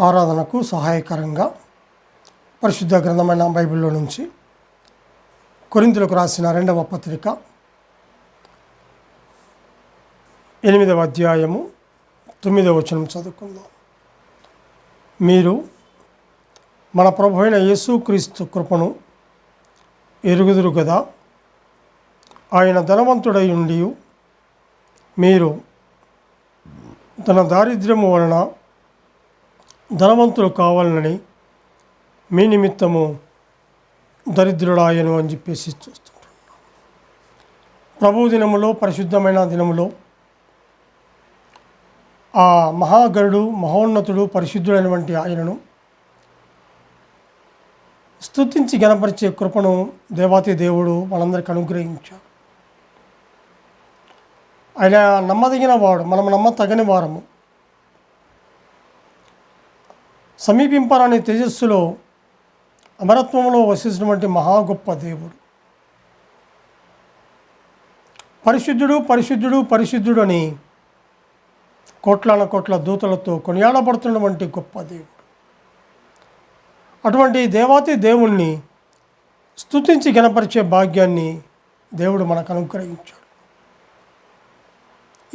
ఆరాధనకు సహాయకరంగా పరిశుద్ధ గ్రంథమైన బైబిల్లో నుంచి కొరింతలకు రాసిన రెండవ పత్రిక ఎనిమిదవ అధ్యాయము తొమ్మిదవ వచనం చదువుకుందాం. మీరు మన ప్రభు అయిన యేసుక్రీస్తు కృపను ఎరుగుదురు కదా ఆయన ధనవంతుడై ఉండి మీరు తన దారిద్ర్యము వలన ధనవంతులు కావాలని మీ నిమిత్తము దరిద్రుడాయను అని చెప్పేసి చూస్తుంటున్నాం. ప్రభు దినములో పరిశుద్ధమైన దినములో ఆ మహాగరుడు మహోన్నతుడు పరిశుద్ధుడైనటువంటి ఆయనను స్తుతించి గణపరిచే కృపను దేవాతి దేవుడు మనందరికి అనుగ్రహించాడు. ఆయన నమ్మదగిన వాడు మనం నమ్మతగని వారము. సమీపింపరాని తేజస్సులో అమరత్వంలో వసిస్తున్నటువంటి మహా గొప్ప దేవుడు. పరిశుద్ధుడు పరిశుద్ధుడు పరిశుద్ధుడు అని కోట్లాన కోట్ల దూతలతో కొనియాడబడుతున్నటువంటి గొప్ప దేవుడు. అటువంటి దేవాతి దేవుణ్ణి స్తుతించి గణపరిచే భాగ్యాన్ని దేవుడు మనకు అనుగ్రహించాడు.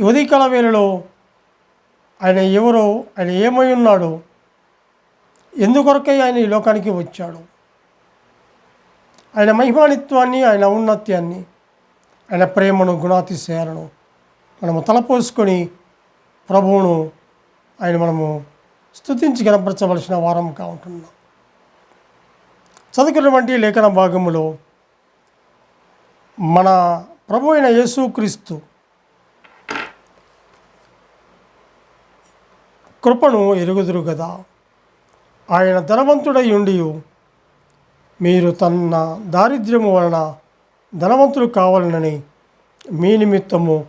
ఈ ఉదయకాల వేళలో ఆయన ఎవరో ఆయన ఏమై ఉన్నాడో ఎందుకొరకై ఆయన ఈ లోకానికి వచ్చాడు? ఆయన మహిమానిత్వాన్ని ఆయన ఔన్నత్యాన్ని ఆయన ప్రేమను గుణాతిశయాలను మనము తలపోసుకొని ప్రభువును ఆయన మనము స్తుతించి కనపరచవలసిన వారంగా ఉంటున్నాం. చదువుకున్నటువంటి లేఖన భాగములో మన ప్రభు అయిన యేసుక్రీస్తు కృపను ఎరుగుదురు కదా ఆయన ధనవంతుడై ఉండి మీరు తన దారిద్ర్యము వలన ధనవంతులు కావాలనని మీ నిమిత్తము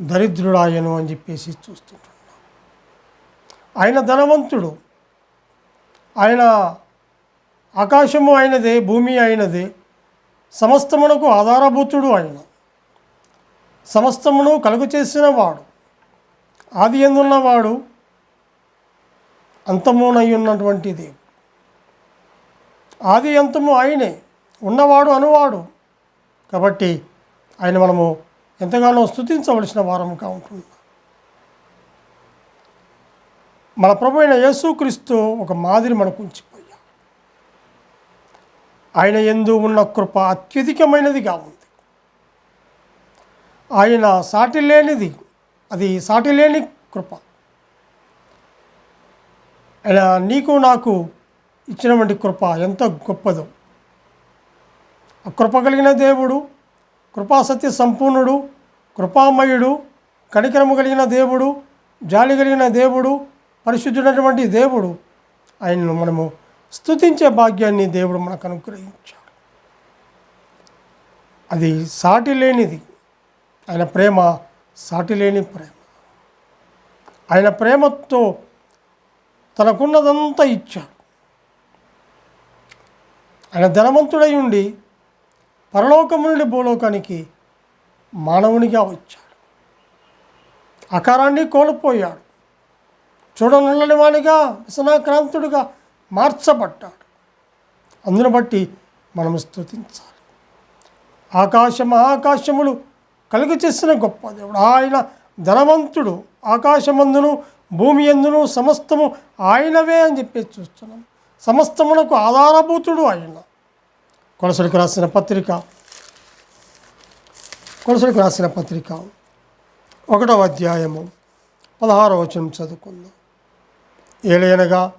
దరిద్రుడాయను అని చెప్పేసి చూస్తుంటున్నాం. ఆయన ధనవంతుడు. ఆయన ఆకాశము అయినదే భూమి అయినదే సమస్తమునకు ఆధారభూతుడు ఆయన. సమస్తమును కలుగు చేసిన వాడు. ఆది ఎందున్నవాడు అంతమునై ఉన్నటువంటి ఆది అంతము ఆయనే ఉన్నవాడు అనువాడు. కాబట్టి ఆయన మనము ఎంతగానో స్తుతించవలసిన వారముగా ఉంటున్నాం మన ప్రభు అయిన యేసుక్రీస్తు ఒక మాదిరి మనకు ఉంచిపోయా ఆయన ఎందు ఉన్న కృప అత్యధికమైనదిగా ఉంది. ఆయన సాటి లేనిది అది సాటి లేని కృప. ఆయన నీకు నాకు ఇచ్చినటువంటి కృప ఎంత గొప్పదో. ఆ కృప కలిగిన దేవుడు కృపాసత్య సంపూర్ణుడు కృపామయుడు కణికరము కలిగిన దేవుడు జాలి కలిగిన దేవుడు పరిశుద్ధుడైనటువంటి దేవుడు ఆయనను మనము స్తుతించే భాగ్యాన్ని దేవుడు మనకు అనుగ్రహించాడు. అది సాటి లేనిది. ఆయన ప్రేమ సాటి లేని ప్రేమ. ఆయన ప్రేమతో తనకున్నదంతా ఇచ్చాడు. ఆయన ధనవంతుడై ఉండి పరలోకము నుండి భూలోకానికి మానవునిగా వచ్చాడు. ఆకారాన్ని కోల్పోయాడు. చూడనుల్లని వానిగా విసనాక్రాంతుడిగా మార్చబడ్డాడు. అందును బట్టి మనం స్థుతించాలి ఆకాశ ఆకాశములు కలుగు చేసిన గొప్ప దేవుడు. ఆయన ధనవంతుడు. ఆకాశమందును భూమి ఎందును సమస్తము ఆయనవే అని చెప్పేసి చూస్తున్నాం. సమస్తమునకు ఆధారభూతుడు ఆయన. కొలసడికి రాసిన పత్రిక. కొలసడికి రాసిన పత్రిక. ఒకటవ అధ్యాయము. పదహారవ వచనం చదువుకుందాం. ఏలైనగా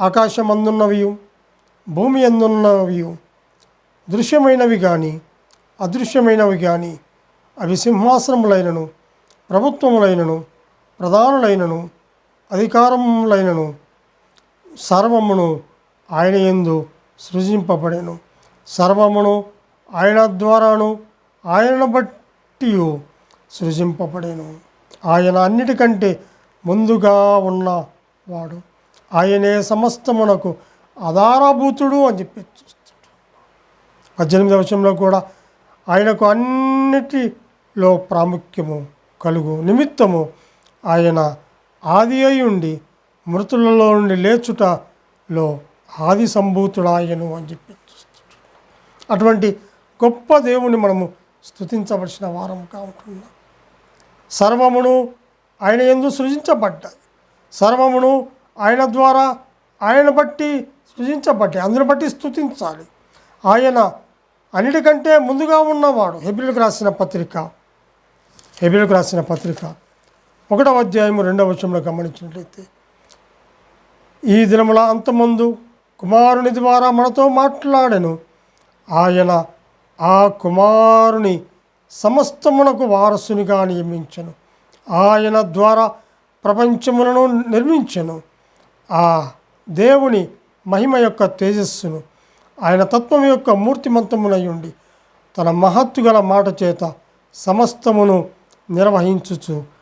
ఆకాశం అందున్నవి భూమి అందున్నవి దృశ్యమైనవి కానీ అదృశ్యమైనవి కానీ అవి సింహాసనములైనను ప్రభుత్వములైనను ప్రధానులైనను అధికారములైనను సర్వమును ఆయన ఎందు సృజింపబడెను. సర్వమును ఆయన ద్వారాను ఆయనను బట్టి సృజింపబడెను. ఆయన అన్నిటికంటే ముందుగా ఉన్నవాడు. ఆయనే సమస్తమునకు ఆధారభూతుడు అని చెప్పి చూస్తాడు పద్దెనిమిదవ వచనంలో కూడా ఆయనకు అన్నిటిలో ప్రాముఖ్యము కలుగు నిమిత్తము ఆయన ఆది అయి ఉండి మృతులలో నుండి లేచుటలో ఆది సంభూతుడాయను అని చెప్పి అటువంటి గొప్ప దేవుని మనము స్థుతించవలసిన వారంగా ఉంటున్నాం సర్వమును ఆయన ఎందు సృజించబడ్డాయి. సర్వమును ఆయన ద్వారా ఆయన బట్టి సృజించబడ్డాయి. అందుని బట్టి స్థుతించాలి ఆయన అన్నిటికంటే ముందుగా ఉన్నవాడు. హెబ్రిల్కి రాసిన పత్రిక. హెబ్రిల్కి రాసిన పత్రిక. ఒకటవ అధ్యాయము రెండవ వచనంలో గమనించినట్లయితే ఈ దినముల అంతమందు కుమారుని ద్వారా మనతో మాట్లాడెను. ఆయన ఆ కుమారుని సమస్తమునకు వారసునిగా నియమించను. ఆయన ద్వారా ప్రపంచములను నిర్మించెను. ఆ దేవుని మహిమ యొక్క తేజస్సును ఆయన తత్వం యొక్క మూర్తిమంతమునై ఉండి తన మహత్తు గల మాట చేత సమస్తమును నిర్వహించుచు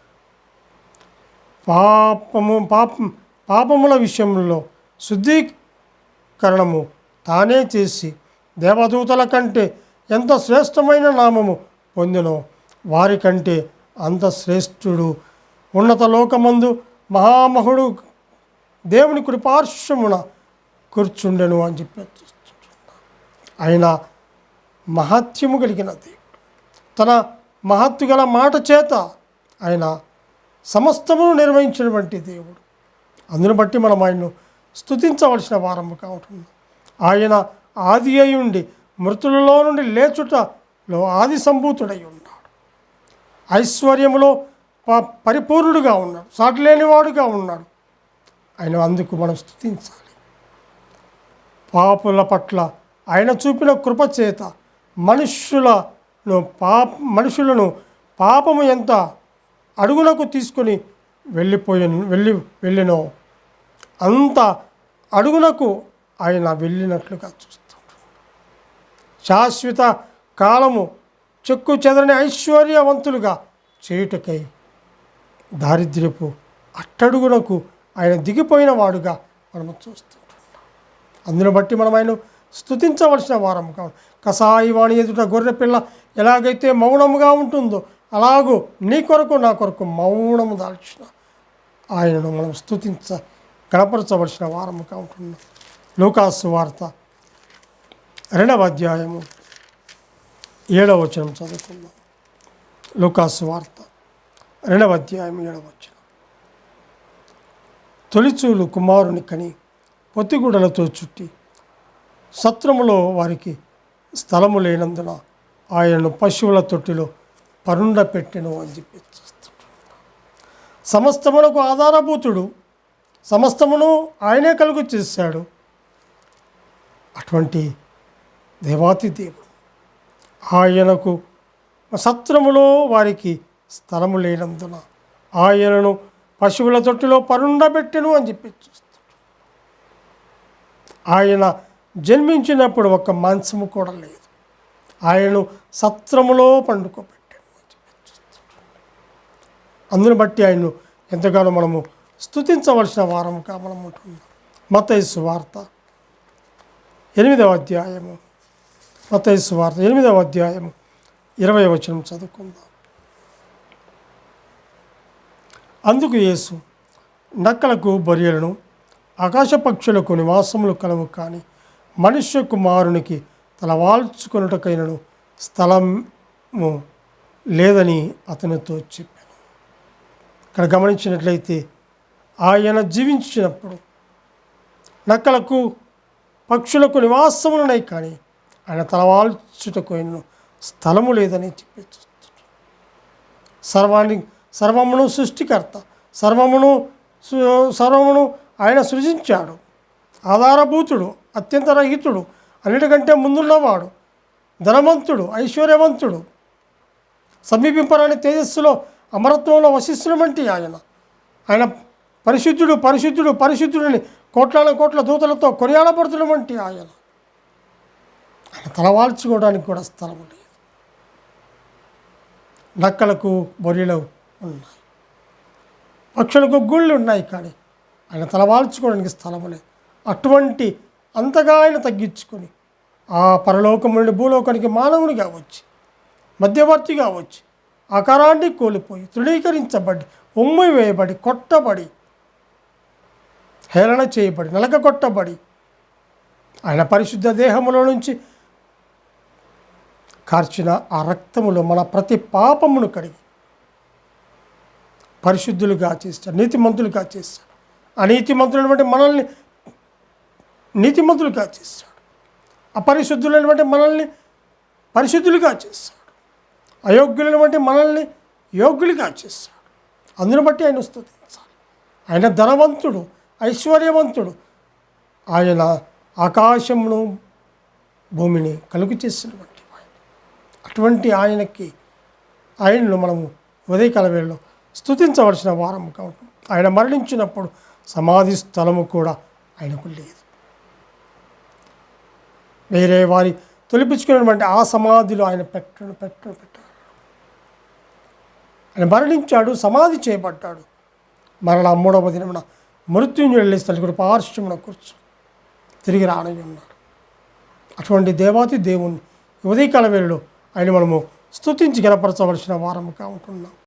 పాపము పాప పాపముల విషయంలో శుద్ధీకరణము తానే చేసి దేవదూతల కంటే ఎంత శ్రేష్టమైన నామము పొందినో వారికంటే అంత శ్రేష్ఠుడు. ఉన్నత లోకమందు మహామహుడు దేవుని కృపార్శ్వమున కూర్చుండెను అని చెప్పి ఆయన మహత్యము కలిగిన దేవుడు. తన మహత్తు గల మాట చేత ఆయన సమస్తమును నిర్వహించినటువంటి దేవుడు. అందును బట్టి మనం ఆయన్ను స్తుతించవలసిన వారముగా కావటం. ఆయన ఆది అయి ఉండి మృతులలో నుండి లేచుటలో ఆది సంభూతుడై ఉన్నాడు. ఐశ్వర్యములో ప- పరిపూర్ణుడుగా ఉన్నాడు. సాటిలేనివాడుగా ఉన్నాడు. ఆయన అందుకు మనం స్థుతించాలి పాపుల పట్ల ఆయన చూపిన కృప చేత మనుష్యులను పాప మనుషులను పాపము ఎంత అడుగునకు తీసుకొని వెళ్ళిపోయి వెళ్ళి వెళ్ళినో. అంత అడుగునకు ఆయన వెళ్ళినట్లుగా చూస్తాం శాశ్వత కాలము చెక్కు చెదరని ఐశ్వర్యవంతులుగా చేయుటకై దారిద్ర్యపు అట్టడుగునకు ఆయన దిగిపోయిన వాడుగా మనము చూస్తుంటున్నాం. అందును బట్టి మనం ఆయన స్తుతించవలసిన వారం కావు కసాయి వాణి ఎదుట గొర్రె పిల్ల ఎలాగైతే మౌనముగా ఉంటుందో అలాగూ నీ కొరకు నా కొరకు మౌనము దాల్చిన ఆయనను మనం స్తుతించ గణపరచవలసిన వారముగా ఉంటున్నాం లూకాసు వార్త రెండవ అధ్యాయము ఏడవ వచనం చదువుకుందాం. లూకాసు వార్త రెండవ అధ్యాయం ఏడవ వచనం. తొలిచూలు కుమారుని కని పొత్తిగుడలతో చుట్టి సత్రములో వారికి స్థలము లేనందున ఆయనను పశువుల తొట్టిలో పరుండ పెట్టెను అని చెప్పి సమస్తమునకు ఆధారభూతుడు సమస్తమును ఆయనే కలుగు చేశాడు. అటువంటి దేవాతి దేవుడు ఆయనకు సత్రములో వారికి స్థలము లేనందున ఆయనను పశువుల తొట్టిలో పరుండబెట్టెను అని చెప్పి చూస్తాడు ఆయన జన్మించినప్పుడు ఒక మాంసము కూడా లేదు. ఆయనను సత్రములో పండుకోబెట్టాను అందును బట్టి ఆయన్ను ఎంతగానో మనము స్తుతించవలసిన వారముగా మనం ఉంటున్నాం. మతైసు వార్త. ఎనిమిదవ అధ్యాయము. మతైసు వార్త. ఎనిమిదవ అధ్యాయము. ఇరవై వచనం చదువుకుందాం. అందుకు యేసు నక్కలకు బొరియలను ఆకాశ పక్షులకు నివాసములు కలవు కానీ మనుష్య కుమారునికి తలవాల్చుకొనుటకైనను స్థలము లేదని అతనితో చెప్పాను ఇక్కడ గమనించినట్లయితే ఆయన జీవించినప్పుడు నక్కలకు పక్షులకు నివాసములున్నాయి కానీ ఆయన తలవాల్చుటకు ఎన్నో స్థలము లేదని చెప్పి సర్వాన్ని సర్వమును సృష్టికర్త సర్వమును సు- సర్వమును ఆయన సృజించాడు. ఆధారభూతుడు అత్యంత రహితుడు అన్నిటికంటే ముందున్నవాడు ధనవంతుడు ఐశ్వర్యవంతుడు. సమీపింపరాని తేజస్సులో అమరత్వంలో వంటి ఆయన. ఆయన పరిశుద్ధుడు పరిశుద్ధుడు పరిశుద్ధుడిని కోట్లాన కోట్ల దూతలతో కొనియాడబడుతున్నటువంటి ఆయన. ఆయన తలవాల్చుకోవడానికి కూడా స్థలం లేదు. నక్కలకు బొరిలు ఉన్నాయి. పక్షులకు గుళ్ళు ఉన్నాయి కానీ ఆయన తలవాల్చుకోవడానికి స్థలం లేదు. అటువంటి అంతగా ఆయన తగ్గించుకొని ఆ పరలోకం నుండి భూలోకానికి మానవునిగా వచ్చి మధ్యవర్తిగా వచ్చి అకారాన్ని కోల్పోయి తృణీకరించబడి ఉమ్మి వేయబడి కొట్టబడి హేళన చేయబడి నలక కొట్టబడి ఆయన పరిశుద్ధ దేహములో నుంచి కార్చిన ఆ రక్తములో మన ప్రతి పాపమును కడిగి పరిశుద్ధులుగా చేస్తాడు నీతిమంతులుగా చేస్తాడు. అనీతిమంతులైనటువంటి మనల్ని నీతిమంతులుగా చేస్తాడు. అపరిశుద్ధులైనటువంటి మనల్ని పరిశుద్ధులుగా అయోగ్యులను బట్టి మనల్ని యోగ్యులుగా చేస్తాడు. అందును బట్టి ఆయన స్థుతించాలి ఆయన ధనవంతుడు ఐశ్వర్యవంతుడు. ఆయన ఆకాశమును భూమిని కలుగు చేసినటువంటి ఆయన అటువంటి ఆయనకి ఆయనను మనము ఉదయకాల వేళలో స్తుతించవలసిన వారముగా ఉంటుంది ఆయన మరణించినప్పుడు సమాధి స్థలము కూడా ఆయనకు లేదు. వేరే వారి తొలిపించుకున్నటువంటి ఆ సమాధిలో ఆయన పెట్టను పెట్టను పెట్టను. ఆయన మరణించాడు సమాధి చేయబడ్డాడు. మరలా మూడవ దినమున మృత్యుంజలి తల్లికుడు పార్శ్వమున కూర్చు తిరిగి రానని ఉన్నాడు అటువంటి దేవాతి దేవుణ్ణి ఉదయకాల వేళలో ఆయన మనము స్తుతించి గనపరచవలసిన వారముగా ఉంటున్నాం.